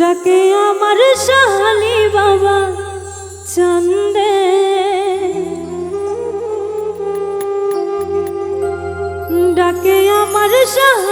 ডাকে আমার শাহালি বাবা চন্দে। ডাকে আমার শাহ